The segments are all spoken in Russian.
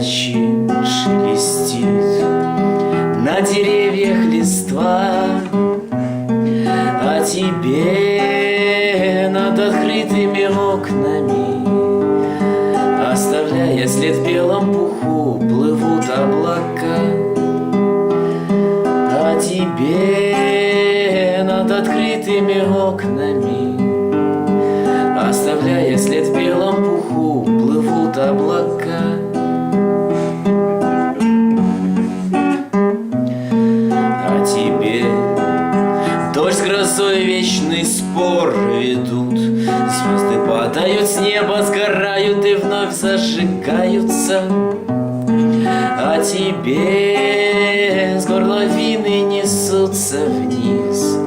ночи шелестит. На деревьях листва А тебе над открытыми окнами Оставляя след в белом пуху Плывут облака. А тебе над открытыми окнами Оставляя след в грозой вечный спор ведут. Звезды падают с неба, сгорают и вновь зажигаются. А тебе с горловины несутся вниз.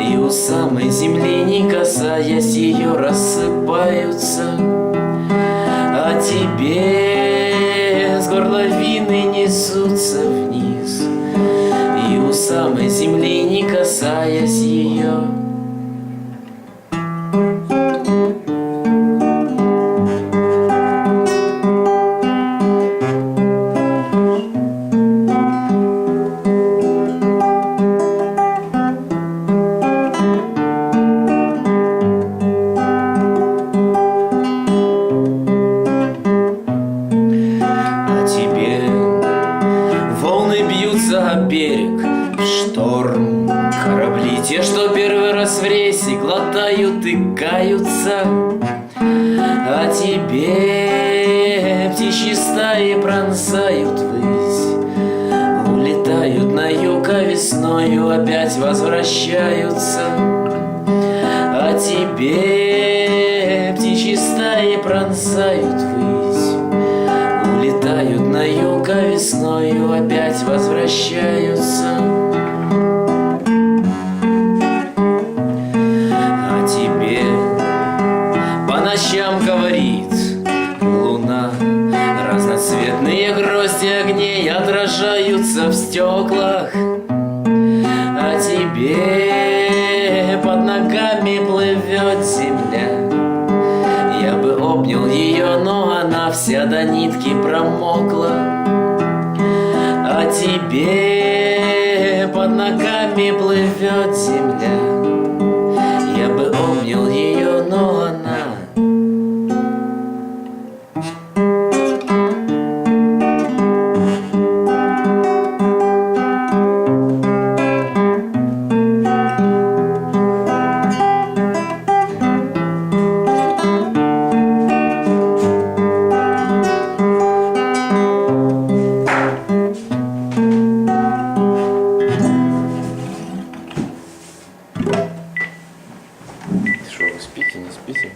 И у самой земли, не касаясь ее, рассыпаются. А тебе с горловины несутся вниз самой земли, не касаясь ее о берег. В шторм Корабли те, что первый раз в рейсе глотают и каются. А тебе птичьи стаи пронзают высь Улетают на юг, а весною опять возвращаются. А тебе птичьи стаи пронзают весною опять возвращаются. А тебе по ночам говорит луна. Разноцветные грозди огней отражаются в стеклах. А тебе под ногами плывет земля. Я бы обнял ее, но она вся до нитки промокла тебе. Под ногами плывет земля 不行